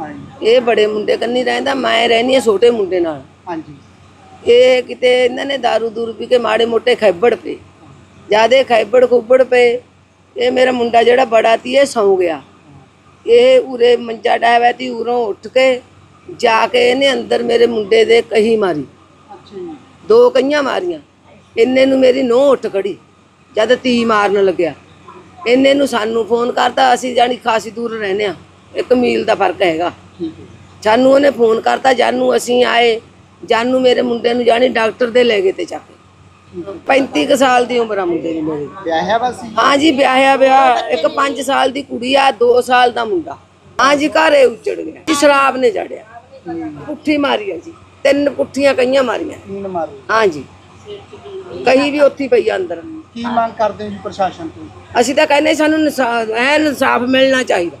ਹਾਂਜੀ। ਇਹ ਬੜੇ ਮੁੰਡੇ ਕੰਨੀ ਰਹਿੰਦਾ ਮੈਂ ਰਹਿੰਦੀ ਆ ਛੋਟੇ ਮੁੰਡੇ ਨਾਲ। ਹਾਂਜੀ। ਇਹ ਕਿਤੇ ਇਹਨਾਂ ਨੇ दारू ਦੂਰ ਪੀ ਕੇ ਮਾੜੇ ਮੋਟੇ ਖੈਬੜ ਪਏ। ਜਿਆਦੇ ਖੈਬੜ ਖੁੱਬੜ ਪਏ। ਇਹ ਮੇਰਾ ਮੁੰਡਾ ਜਿਹੜਾ ਬੜਾ ਤੀ ਇਹ ਸੌ ਗਿਆ। ਇਹ ਉਰੇ ਮੰਜਾ ਡਾਇਆ ਤੀ ਉਰੋਂ ਉੱਠ ਕੇ ਜਾ ਕੇ ਇਹਨੇ ਅੰਦਰ ਮੇਰੇ ਮੁੰਡੇ ਦੇ ਕਹੀ ਮਾਰੀ। ਅੱਛਾ ਜੀ। ਦੋ ਕਈਆਂ ਮਾਰੀਆਂ। ਇੰਨੇ ਨੂੰ ਮੇਰੀ ਨੋਹ ਉੱਠ ਖੜੀ ਜਦ ਤੀ ਮਾਰਨ ਲੱਗਿਆ। ਇੰਨੇ ਨੂੰ ਸਾਨੂੰ ਫੋਨ ਕਰਤਾ ਅਸੀਂ ਜਾਣੀ ਖਾਸੀ ਦੂਰ ਰਹਿੰਦੇ ਆ ਇੱਕ ਮੀਲ ਦਾ ਫ਼ਰਕ ਹੈਗਾ। ਸਾਨੂੰ ਉਹਨੇ ਫੋਨ ਕਰਤਾ ਜਾਨੂੰ ਅਸੀਂ ਆਏ ਜਾਨੂੰ ਮੇਰੇ ਮੁੰਡੇ ਨੂੰ ਜਾਣੀ ਡਾਕਟਰ ਦੇ ਲੈ ਗਏ ਤੇ ਚੱਕ ਕੇ। 35 ਕੁ ਸਾਲ ਦੀ ਉਮਰ ਆ ਮੁੰਡੇ ਦੀ ਮੇਰੇ। ਵਿਆਹਿਆ ਵਾ ਸੀ? ਹਾਂ ਜੀ ਵਿਆਹਿਆ ਵਿਆਹ ਇੱਕ 5 ਸਾਲ ਦੀ ਕੁੜੀ ਆ 2 ਸਾਲ ਦਾ ਮੁੰਡਾ। ਹਾਂ ਜੀ ਘਰੇ ਉੱਜੜ ਗਿਆ। ਜੀ ਸ਼ਰਾਬ ਨੇ ਜੜਿਆ। ਪੁੱਠੀ ਮਾਰੀ ਆ ਜੀ। ਤਿੰਨ ਪੁੱਠੀਆਂ ਕਈਆਂ ਮਾਰੀਆਂ। ਤੀਨ ਮਾਰੇ। ਹਾਂ ਜੀ। ਕਹੀ ਵੀ ਉੱਥੀ ਪਈ ਆ ਅੰਦਰ। ਕੀ ਮੰਗ ਕਰਦੇ ਹੋ ਜੀ ਪ੍ਰਸ਼ਾਸਨ ਤੋਂ? ਅਸੀਂ ਤਾਂ ਕਹਿੰਦੇ ਸਾਨੂੰ ਇਨਸਾਫ ਐਨ ਇਨਸਾਫ ਮਿਲਣਾ ਚਾਹੀਦਾ।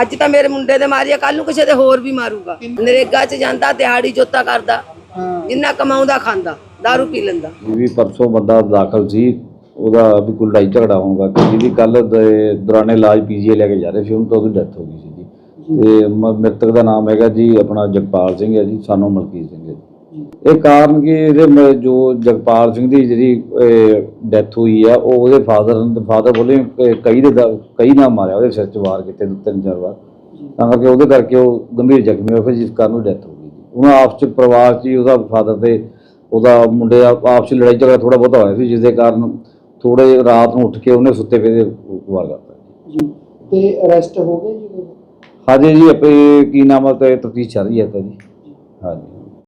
ਅੱਜ ਤਾਂ ਮੇਰੇ ਮੁੰਡੇ ਦੇ ਮਾਰੀਆ ਕੱਲ ਨੂੰ ਕਿਸੇ ਦੇ ਹੋਰ ਵੀ ਮਾਰੂਗਾ। ਨਰੇਗਾ 'ਚ ਜਾਂਦਾ ਦਿਹਾੜੀ ਜੋਤਾ ਕਰਦਾ ਜਿੰਨਾ ਕਮਾਉਂਦਾ ਖਾਂਦਾ दारू ਪੀ ਲੈਂਦਾ। ਵੀ ਪਰਸੋਂ ਬੰਦਾ ਦਾਖਲ ਸੀ ਉਹਦਾ ਵੀ ਕੋਈ ਲੜਾਈ ਝਗੜਾ ਹੋਊਗਾ। ਕਿ ਜਿਹਦੀ ਕੱਲ ਦੌਰਾਨੇ ਇਲਾਜ ਪੀਜੀਏ ਲੈ ਕੇ ਜਾ ਰਹੇ ਸੀ ਉਹਨੂੰ ਤਾਂ ਉਹਦੀ ਡੈਥ ਹੋ ਗਈ ਸੀ ਜੀ। ਤੇ ਮ੍ਰਿਤਕ ਦਾ ਨਾਮ ਹੈਗਾ ਜੀ ਆਪਣਾ ਜਗਪਾਲ ਸਿੰਘ ਹੈ ਜੀ ਸਾਨੂੰ ਮਲਕੀਤ ਸਿੰਘ ਇਹ ਕਾਰਨ ਕਿ ਇਹਦੇ ਜੋ ਜਗਪਾਲ ਸਿੰਘ ਦੀ ਜਿਹੜੀ ਡੈਥ ਹੋਈ ਆ ਉਹ ਉਹਦੇ ਫਾਦਰ ਫਾਦਰ ਬੋਲੇ ਕਿ ਕਈ ਦੇ ਕਈ ਨਾਲ ਮਾਰਿਆ ਉਹਦੇ ਸਿਰ 'ਚ ਵਾਰ ਕੀਤੇ ਤਿੰਨ ਚਾਰ ਵਾਰ। ਤਾਂ ਕਰਕੇ ਉਹਦੇ ਕਰਕੇ ਉਹ ਗੰਭੀਰ ਜ਼ਖਮੀ ਹੋਇਆ ਫਿਰ ਜਿਸ ਕਾਰਨ ਉਹ ਡੈਥ ਹੋ ਗਈ ਜੀ। ਉਹਨਾਂ ਆਪਸ 'ਚ ਪਰਿਵਾਰ 'ਚ ਹੀ ਉਹਦਾ ਫਾਦਰ ਤੇ ਉਹਦਾ ਮੁੰਡੇ ਆਪਸ 'ਚ ਲੜਾਈ ਝਗੜਾ ਥੋੜਾ ਬਹੁਤਾ ਹੋਇਆ ਸੀ ਜਿਸ ਦੇ ਕਾਰਨ ਥੋੜੇ ਰਾਤ ਨੂੰ ਉੱਠ ਕੇ ਉਹਨੇ ਸੁੱਤੇ ਪਏ ਦੇ ਵਾਰ ਕਰਤਾ ਜੀ। ਤੇ ਅਰੈਸਟ ਹੋ ਗਏ ਜੀ? ਹਾਂਜੀ ਜੀ ਆਪੇ ਕੀ ਨਾਮ ਹੈ ਤੇ ਤਫਤੀਸ਼ ਚੱਲ ਰਹੀ ਹੈ ਤਾਂ ਜੀ। ਹਾਂਜੀ।